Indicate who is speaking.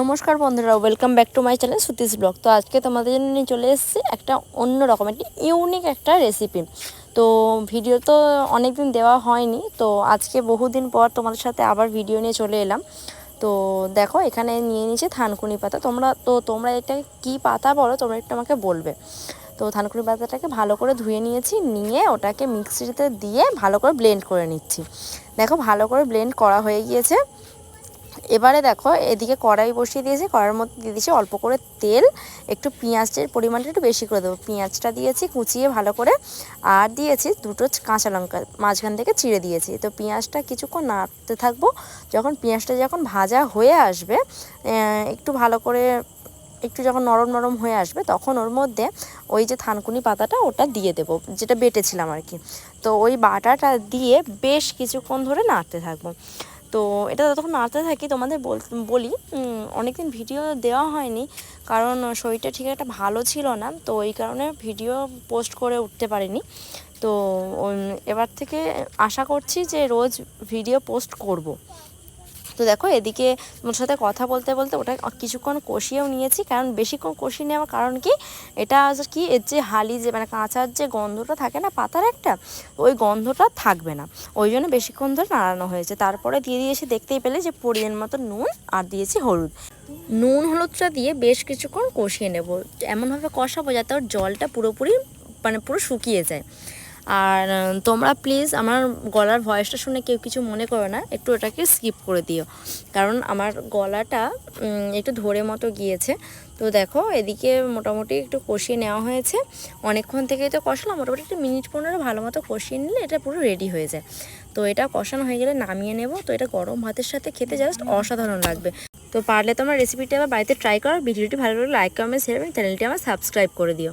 Speaker 1: নমস্কার বন্ধুরা welcome back to my channel Sutis blog তো আজকে তোমাদের জন্য নিয়ে চলে এসেছি একটা অন্য রকম, একটি ইউনিক একটা রেসিপি তো ভিডিও তো অনেক দিন দেওয়া হয়নি, তো আজকে বহুদিন পর তোমাদের সাথে আবার ভিডিও নিয়ে চলে এলাম। তো দেখো, এখানে নিয়ে নিয়েছি থানকুনি পাতা। তোমরা, তো তোমরা এটা কি পাতা বলো, তোমরা একটু আমাকে বলবে। তো থানকুনি পাতাটাকে ভালো করে ধুয়ে নিয়েছি, নিয়ে ওটাকে মিক্সিতে দিয়ে ভালো করে ব্লেন্ড করে নিচ্ছি। দেখো, ভালো করে ব্লেন্ড করা হয়ে গিয়েছে। এবারে দেখো, এদিকে কড়াই বসিয়ে দিয়েছি, কড়াইয়ের মধ্যে দিয়ে দিয়েছি অল্প করে তেল, একটু পেঁয়াজের পরিমাণটা একটু বেশি করে দেবো। পেঁয়াজটা দিয়েছি কুচিয়ে ভালো করে, আর দিয়েছি দুটো কাঁচা লঙ্কা, মাঝখান থেকে চিড়ে দিয়েছি। তো পেঁয়াজটা কিছুক্ষণ নাড়তে থাকব, যখন পেঁয়াজটা যখন ভাজা হয়ে আসবে একটু ভালো করে, একটু যখন নরম নরম হয়ে আসবে, তখন ওর মধ্যে ওই যে থানকুনি পাতাটা ওটা দিয়ে দেবো, যেটা বেটেছিলাম আর কি। তো ওই বাটাটা দিয়ে বেশ কিছুক্ষণ ধরে নাড়তে থাকব। তো এটা যতক্ষণ নাড়তে থাকি তোমাদের বলি অনেকদিন ভিডিও দেওয়া হয়নি, কারণ শরীরটা ঠিক একটা ভালো ছিল না, তো এই কারণে ভিডিও পোস্ট করে উঠতে পারিনি তো এবার থেকে আশা করছি যে রোজ ভিডিও পোস্ট করব। তো দেখো, এদিকে তোমার সাথে কথা বলতে বলতে ওটা কিছুক্ষণ কষিয়েও নিয়েছি। কারণ বেশিক্ষণ কষিয়ে নেওয়ার কারণ কি? এটা কি? এর যে হালি যে মানে কাঁচার যে গন্ধটা থাকে না, পাতার একটা ওই গন্ধটা থাকবে না। ওই জন্য বেশিক্ষণ ধরে নাড়ানো হয়েছে। তারপরে দিয়ে দিয়েছি দেখতেই পেলে যে পরিমাণ মতো নুন আর দিয়েছি হলুদ। নুন হলুদটা দিয়ে বেশ কিছুক্ষণ কষিয়ে নেব। এমনভাবে কষাবো যাতে ওর জলটা পুরোপুরি মানে পুরো শুকিয়ে যায়। আর তোমরা প্লিজ আমার গলার ভয়েসটা শুনে কেউ কিছু মনে করো না, একটু ওটাকে স্কিপ করে দিও। কারণ আমার গলাটা একটু ধরে মতো গিয়েছে। তো দেখো, এদিকে মোটামুটি একটু কষিয়ে নেওয়া হয়েছে। অনেকক্ষণ থেকেই তো কষলাম, মোটামুটি একটু মিনিট পনেরো ভালো মতো কষিয়ে নিলে এটা পুরো রেডি হয়ে যায়। তো এটা কষানো হয়ে গেলে নামিয়ে নেব। তো এটা গরম ভাতের সাথে খেতে জাস্ট অসাধারণ লাগবে। তো পারলে তোমার রেসিপিটা আবার বাড়িতে ট্রাই করো। ভিডিওটি ভালো লাগলে লাইক কমেন্ট শেয়ার এবং চ্যানেলটি আমার সাবস্ক্রাইব করে দিও।